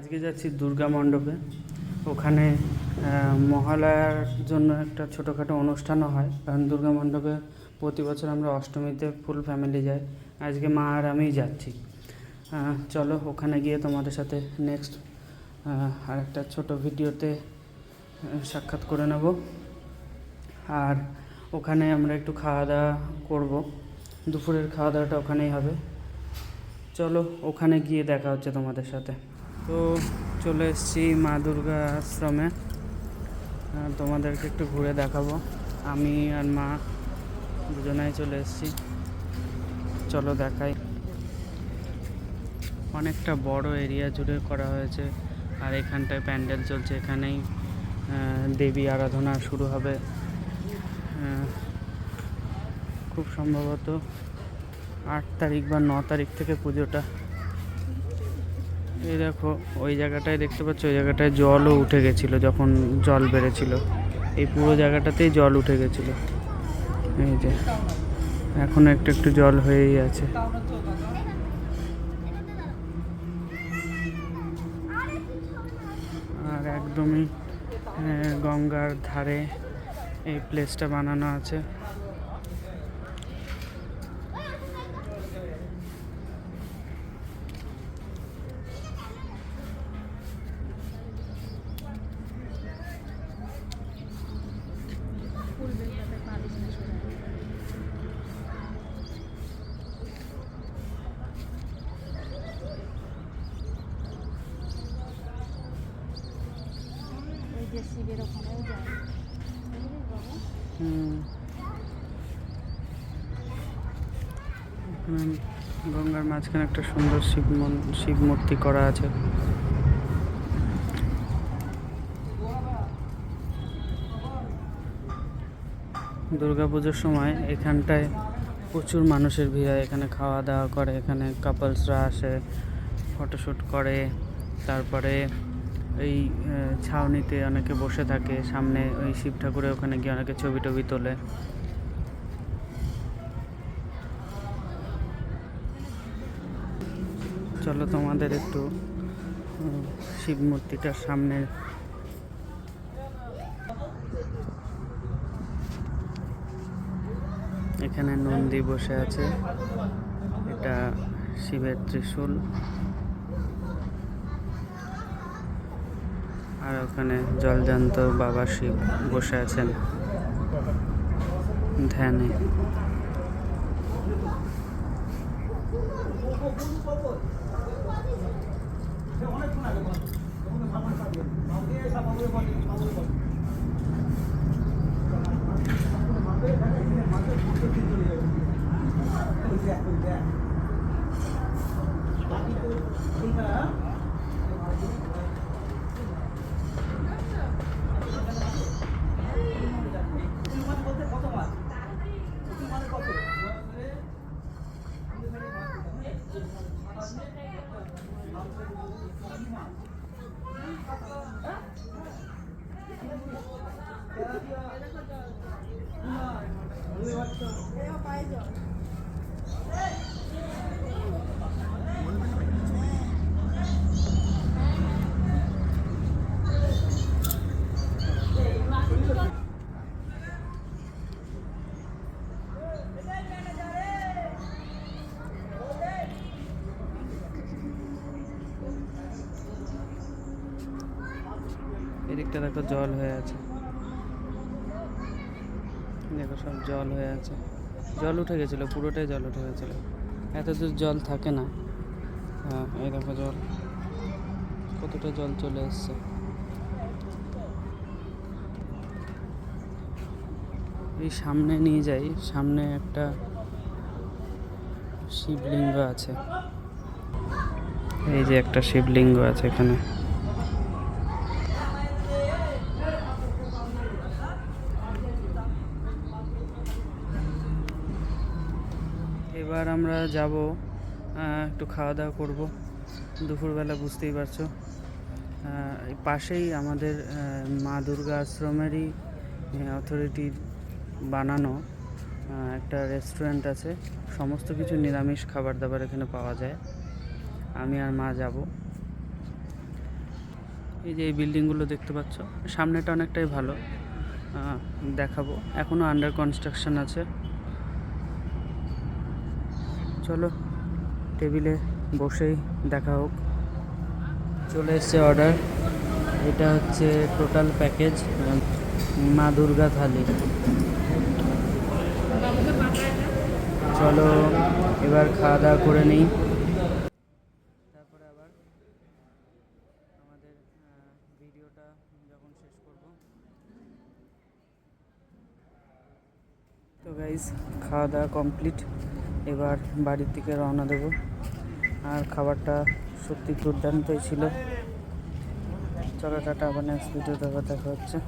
আজকে যাচ্ছি দুর্গা মণ্ডপে। ওখানে মহালয়ার জন্য একটা ছোটোখাটো অনুষ্ঠানও হয়। কারণ দুর্গা মণ্ডপে প্রতি বছর আমরা অষ্টমীতে ফুল ফ্যামিলি যাই। আজকে মা আর আমিই যাচ্ছি। চলো, ওখানে গিয়ে তোমাদের সাথে নেক্সট আর একটা ছোটো ভিডিওতে সাক্ষাৎ করে নেব। আর ওখানে আমরা একটু খাওয়া দাওয়া করব। দুপুরের খাওয়া দাওয়াটা ওখানেই হবে। চলো, ওখানে গিয়ে দেখা হচ্ছে তোমাদের সাথে। তো চলে এসেছি মা দুর্গা আশ্রমে। তোমাদেরকে একটু ঘুরে দেখাবো। আমি আর মা দুজনাই চলে এসেছি। চলো দেখাই। অনেকটা বড় এরিয়া জুড়ে করা হয়েছে আর এখানটায় প্যান্ডেল চলছে। এখানেই দেবী আরাধনা শুরু হবে। খুব সম্ভবত আট তারিখ বা ন তারিখ থেকে পুজোটা এই দেখো, ওই জায়গাটায় দেখতে পাচ্ছ, ওই জায়গাটায় জলও উঠে গেছিল যখন জল বেড়েছিল। এই পুরো জায়গাটাতেই জল উঠে গেছিল। এই যে, এখনও একটু একটু জল হয়েই আছে। আর একদমই গঙ্গার ধারে এই প্লেসটা বানানো আছে ওই গঙ্গার মাঝখানে একটা সুন্দর শিব শিব মূর্তি করা আছে। দুর্গাপুজোর সময় এখানটায় প্রচুর মানুষের ভিড় হয়। এখানে খাওয়া দাওয়া করে, এখানে কাপলসরা আসে ফটোশ্যুট করে, তারপরে এই ছাউনিতে অনেকে বসে থাকে, সামনে ওই শিব ঠাকুরের ওখানে গিয়ে অনেকে ছবি টবি তোলে। চলো তোমাদের একটু শিব মূর্তিটার সামনে। এখানে নন্দী বসে আছে, এটা শিবের ত্রিশূল। আর ওখানে জলজান্ত বাবা শিব বসে আছেন ধ্যানে। এদিকটা দেখো জল হয়ে আছে। দেখো সব জল হয়ে আছে। জল উঠে গেছিল, পুরোটাই জল উঠে গেছিল। এত দূর জল থাকে না। হ্যাঁ এই দেখো জল। কতটা জল চলে এসছে। এই সামনে নিয়ে যাই, সামনে একটা শিবলিঙ্গ আছে। এই যে একটা শিবলিঙ্গ আছে এখানে। এবার আমরা যাব একটু খাওয়া দাওয়া করব। দুপুরবেলা বুঝতেই পারছ। পাশেই আমাদের মা দুর্গা আশ্রমেরই অথরিটির বানানো একটা রেস্টুরেন্ট আছে। সমস্ত কিছু নিরামিষ খাবার দাবার এখানে পাওয়া যায়। আমি আর মা যাব। এই যে এই বিল্ডিংগুলো দেখতে পাচ্ছ, সামনেটা অনেকটাই ভালো। দেখাবো। এখনও আন্ডার কনস্ট্রাকশন আছে। চলো, টেবিলে বসেই দেখা হোক। চলে এসছে অর্ডার এটা হচ্ছে টোটাল প্যাকেজ মা দুর্গা থালি। চলো, এবার খাওয়া দাওয়া করে নিই। তারপরে আবার আমাদের ভিডিওটা যখন শেষ করব। তো গাইজ খাওয়া দাওয়া কমপ্লিট এবার বাড়ির দিকে রওনা দেব। আর খাবারটা সত্যি দুর্দান্তই ছিল। চলো টাটা, আবার নেক্সট ভিডিও দেখা দেখা হচ্ছে।